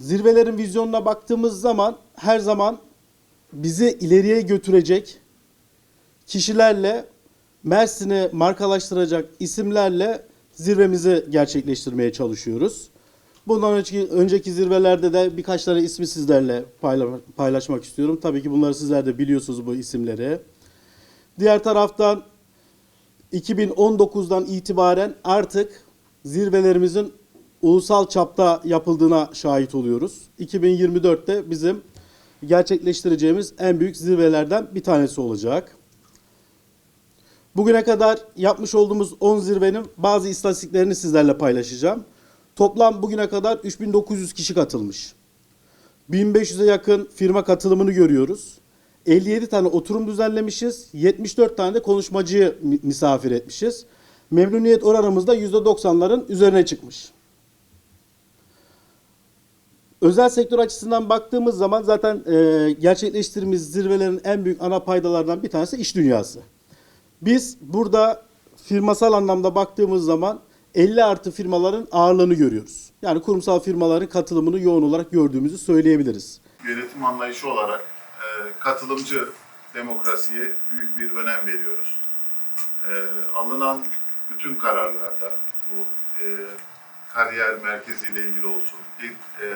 Zirvelerin vizyonuna baktığımız zaman her zaman bizi ileriye götürecek kişilerle Mersin'i markalaştıracak isimlerle zirvemizi gerçekleştirmeye çalışıyoruz. Bundan önceki, önceki zirvelerde de birkaç tane ismi sizlerle payla- paylaşmak istiyorum. Tabii ki bunları sizler de biliyorsunuz bu isimleri. Diğer taraftan 2019'dan itibaren artık zirvelerimizin ulusal çapta yapıldığına şahit oluyoruz. 2024'te bizim gerçekleştireceğimiz en büyük zirvelerden bir tanesi olacak. Bugüne kadar yapmış olduğumuz 10 zirvenin bazı istatistiklerini sizlerle paylaşacağım. Toplam bugüne kadar 3900 kişi katılmış. 1500'e yakın firma katılımını görüyoruz. 57 tane oturum düzenlemişiz. 74 tane de konuşmacıyı mi- misafir etmişiz. Memnuniyet oranımız da %90'ların üzerine çıkmış. Özel sektör açısından baktığımız zaman zaten e, gerçekleştirdiğimiz zirvelerin en büyük ana paydalardan bir tanesi iş dünyası. Biz burada firmasal anlamda baktığımız zaman 50 artı firmaların ağırlığını görüyoruz. Yani kurumsal firmaların katılımını yoğun olarak gördüğümüzü söyleyebiliriz. yönetim anlayışı olarak e, katılımcı demokrasiye büyük bir önem veriyoruz. E, alınan bütün kararlarda bu e, kariyer merkeziyle ilgili olsun, e,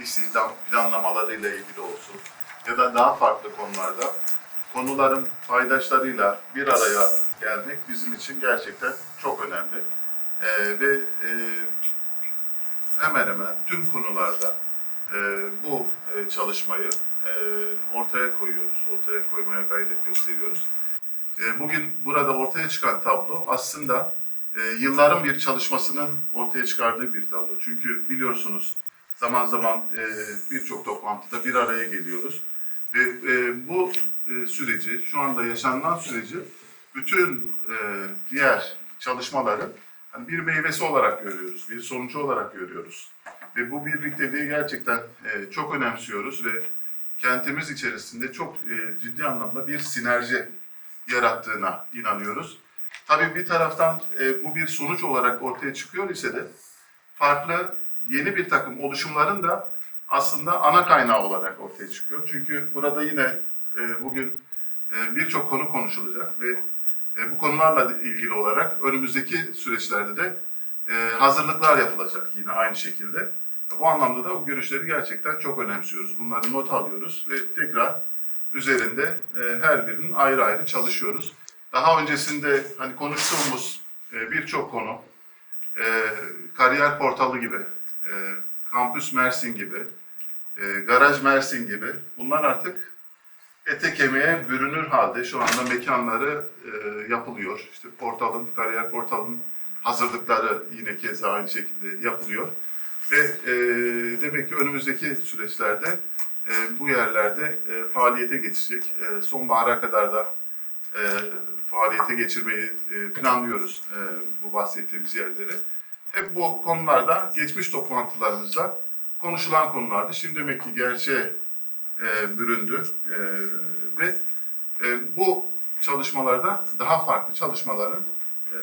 istihdam planlamalarıyla ilgili olsun ya da daha farklı konularda konuların paydaşlarıyla bir araya gelmek bizim için gerçekten çok önemli. E, ve e, hemen hemen tüm konularda e, bu e, çalışmayı e, ortaya koyuyoruz, ortaya koymaya gayret gösteriyoruz. E, bugün burada ortaya çıkan tablo aslında e, yılların bir çalışmasının ortaya çıkardığı bir tablo. Çünkü biliyorsunuz zaman zaman e, birçok toplantıda bir araya geliyoruz. Ve e, bu e, süreci, şu anda yaşanılan süreci bütün e, diğer çalışmaların hani bir meyvesi olarak görüyoruz, bir sonucu olarak görüyoruz. Ve bu birlikteliği gerçekten e, çok önemsiyoruz ve kentimiz içerisinde çok e, ciddi anlamda bir sinerji yarattığına inanıyoruz. Tabii bir taraftan e, bu bir sonuç olarak ortaya çıkıyor ise de farklı yeni bir takım oluşumların da aslında ana kaynağı olarak ortaya çıkıyor. Çünkü burada yine e, bugün e, birçok konu konuşulacak ve e, bu konularla ilgili olarak önümüzdeki süreçlerde de e, hazırlıklar yapılacak yine aynı şekilde. Bu anlamda da bu görüşleri gerçekten çok önemsiyoruz. Bunları not alıyoruz ve tekrar üzerinde e, her birinin ayrı ayrı çalışıyoruz. Daha öncesinde hani konuştuğumuz e, birçok konu, e, kariyer portalı gibi, kampüs Mersin gibi, e, garaj Mersin gibi bunlar artık ete kemiğe bürünür halde şu anda mekanları e, yapılıyor. İşte portalın, kariyer portalının hazırlıkları yine keza aynı şekilde yapılıyor. Ve e, demek ki önümüzdeki süreçlerde e, bu yerlerde e, faaliyete geçecek. E, sonbahara kadar da e, faaliyete geçirmeyi e, planlıyoruz e, bu bahsettiğimiz yerleri. Hep bu konularda geçmiş toplantılarımızda konuşulan konulardı. Şimdi demek ki gerçeğe e, büründü E, ve e, bu çalışmalarda daha farklı çalışmaların e,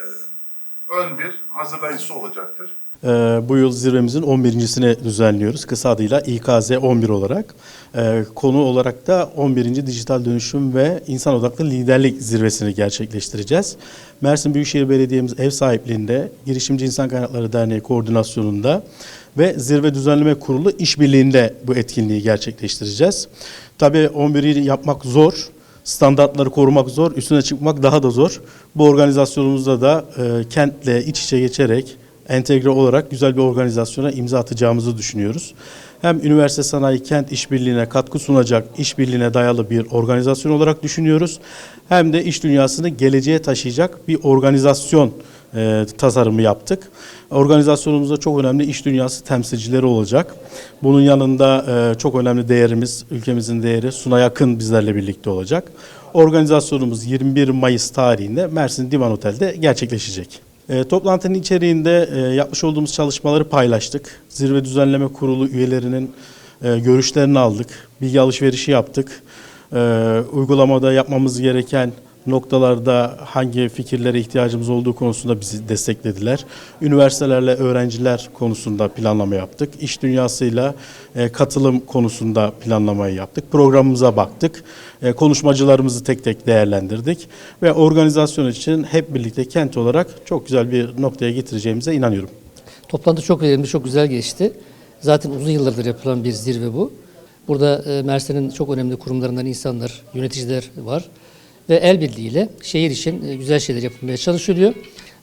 ön bir hazırlayıcısı olacaktır. Ee, bu yıl zirvemizin 11.sini düzenliyoruz. Kısa adıyla İKZ 11 olarak. Ee, konu olarak da 11. Dijital Dönüşüm ve İnsan Odaklı Liderlik Zirvesini gerçekleştireceğiz. Mersin Büyükşehir Belediye'miz ev sahipliğinde Girişimci İnsan Kaynakları Derneği koordinasyonunda ve Zirve Düzenleme Kurulu işbirliğinde bu etkinliği gerçekleştireceğiz. Tabii 11'i yapmak zor standartları korumak zor, üstüne çıkmak daha da zor. Bu organizasyonumuzda da e, kentle iç içe geçerek, entegre olarak güzel bir organizasyona imza atacağımızı düşünüyoruz. Hem üniversite sanayi kent işbirliğine katkı sunacak, işbirliğine dayalı bir organizasyon olarak düşünüyoruz. Hem de iş dünyasını geleceğe taşıyacak bir organizasyon e, tasarımı yaptık. Organizasyonumuzda çok önemli iş dünyası temsilcileri olacak. Bunun yanında e, çok önemli değerimiz, ülkemizin değeri Suna Yakın bizlerle birlikte olacak. Organizasyonumuz 21 Mayıs tarihinde Mersin Divan Otel'de gerçekleşecek. E, toplantının içeriğinde e, yapmış olduğumuz çalışmaları paylaştık. Zirve Düzenleme Kurulu üyelerinin e, görüşlerini aldık, bilgi alışverişi yaptık. E, uygulamada yapmamız gereken noktalarda hangi fikirlere ihtiyacımız olduğu konusunda bizi desteklediler. Üniversitelerle öğrenciler konusunda planlama yaptık. İş dünyasıyla e, katılım konusunda planlamayı yaptık. Programımıza baktık. E, konuşmacılarımızı tek tek değerlendirdik ve organizasyon için hep birlikte kent olarak çok güzel bir noktaya getireceğimize inanıyorum. Toplantı çok verimli, çok güzel geçti. Zaten uzun yıllardır yapılan bir zirve bu. Burada e, Mersin'in çok önemli kurumlarından insanlar, yöneticiler var. Ve el birliğiyle şehir için e, güzel şeyler yapılmaya çalışılıyor.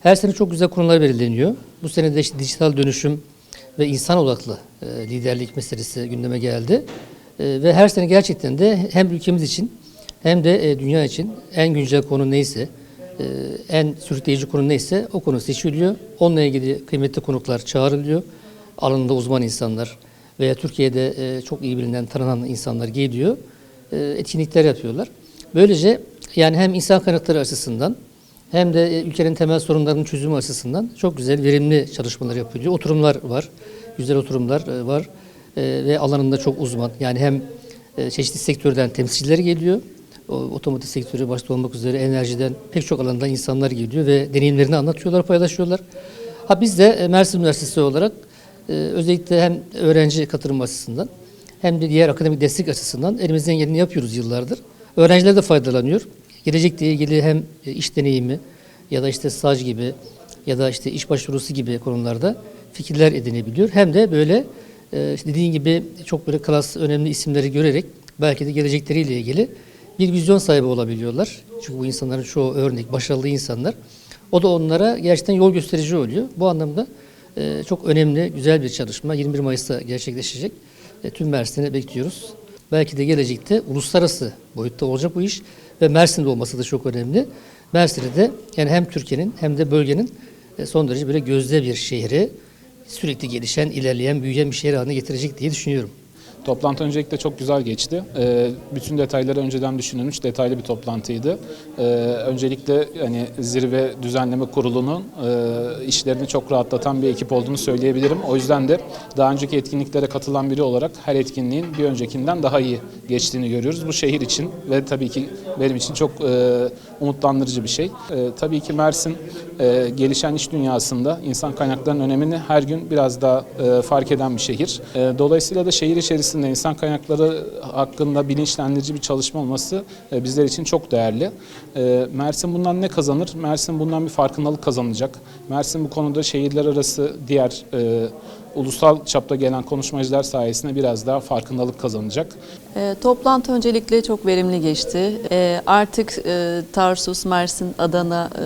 Her sene çok güzel konular belirleniyor. Bu sene de işte dijital dönüşüm ve insan odaklı e, liderlik meselesi gündeme geldi. E, ve her sene gerçekten de hem ülkemiz için hem de dünya için en güncel konu neyse, en sürükleyici konu neyse o konu seçiliyor. Onunla ilgili kıymetli konuklar çağrılıyor. Alanında uzman insanlar veya Türkiye'de çok iyi bilinen, tanınan insanlar geliyor. Etkinlikler yapıyorlar. Böylece yani hem insan kaynakları açısından hem de e, ülkenin temel sorunlarının çözümü açısından çok güzel, verimli çalışmalar yapılıyor. Oturumlar var, güzel oturumlar e, var E, ve alanında çok uzman. Yani hem çeşitli sektörden temsilciler geliyor, otomotiv sektörü başta olmak üzere enerjiden pek çok alandan insanlar geliyor ve deneyimlerini anlatıyorlar, paylaşıyorlar. Ha biz de Mersin Üniversitesi olarak özellikle hem öğrenci katılım açısından hem de diğer akademik destek açısından elimizden geleni yapıyoruz yıllardır. Öğrenciler de faydalanıyor. Gelecekle ilgili hem e, iş deneyimi ya da işte staj gibi ya da işte iş başvurusu gibi konularda fikirler edinebiliyor. Hem de böyle e, dediğin gibi çok böyle klas önemli isimleri görerek belki de gelecekleriyle ilgili bir vizyon sahibi olabiliyorlar. Çünkü bu insanların çoğu örnek, başarılı insanlar. O da onlara gerçekten yol gösterici oluyor. Bu anlamda e, çok önemli, güzel bir çalışma. 21 Mayıs'ta gerçekleşecek. Tüm Mersin'e bekliyoruz. Belki de gelecekte uluslararası boyutta olacak bu iş ve Mersin'de olması da çok önemli. Mersin'de de yani hem Türkiye'nin hem de bölgenin e, son derece böyle gözde bir şehri sürekli gelişen, ilerleyen, büyüyen bir şehir haline getirecek diye düşünüyorum. Toplantı öncelikle çok güzel geçti. Ee, bütün detayları önceden düşünülmüş detaylı bir toplantıydı. Ee, öncelikle hani zirve düzenleme kurulunun e, işlerini çok rahatlatan bir ekip olduğunu söyleyebilirim. O yüzden de daha önceki etkinliklere katılan biri olarak her etkinliğin bir öncekinden daha iyi geçtiğini görüyoruz. Bu şehir için ve tabii ki benim için çok e, umutlandırıcı bir şey. E, tabii ki Mersin gelişen iş dünyasında insan kaynaklarının önemini her gün biraz daha fark eden bir şehir. Dolayısıyla da şehir içerisinde insan kaynakları hakkında bilinçlendirici bir çalışma olması e, bizler için çok değerli. E, Mersin bundan ne kazanır? Mersin bundan bir farkındalık kazanacak. Mersin bu konuda şehirler arası diğer e, ulusal çapta gelen konuşmacılar sayesinde biraz daha farkındalık kazanacak. E, toplantı öncelikle çok verimli geçti. E, artık e, Tarsus, Mersin, Adana e,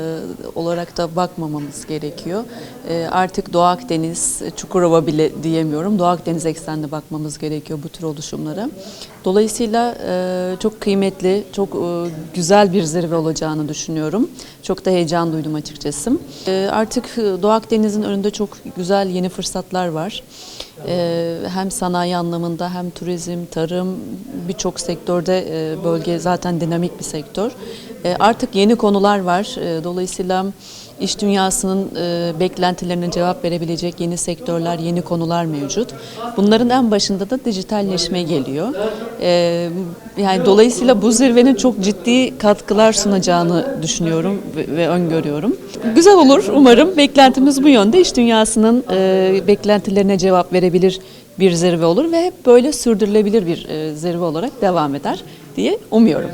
olarak da bakmamamız gerekiyor. E, artık Doğu Akdeniz, Çukurova bile diyemiyorum. Doğu Akdeniz eksenli bakmamız gerekiyor bu tür oluşumlara. Dolayısıyla e, çok kıymetli, çok e, güzel bir zirve olacağını düşünüyorum. Çok da heyecan duydum açıkçası. E, artık Doğu Akdeniz'in önünde çok güzel yeni fırsatlar var. Ee, hem sanayi anlamında hem turizm, tarım birçok sektörde e, bölge zaten dinamik bir sektör. E, Artık yeni konular var. E, Dolayısıyla iş dünyasının e, beklentilerine cevap verebilecek yeni sektörler, yeni konular mevcut. Bunların en başında da dijitalleşme geliyor. E, Yani dolayısıyla bu zirvenin çok ciddi katkılar sunacağını düşünüyorum ve, ve öngörüyorum. Güzel olur umarım. Beklentimiz bu yönde. İş dünyasının e, beklentilerine cevap verebilir bir zirve olur ve hep böyle sürdürülebilir bir e, zirve olarak devam eder diye umuyorum.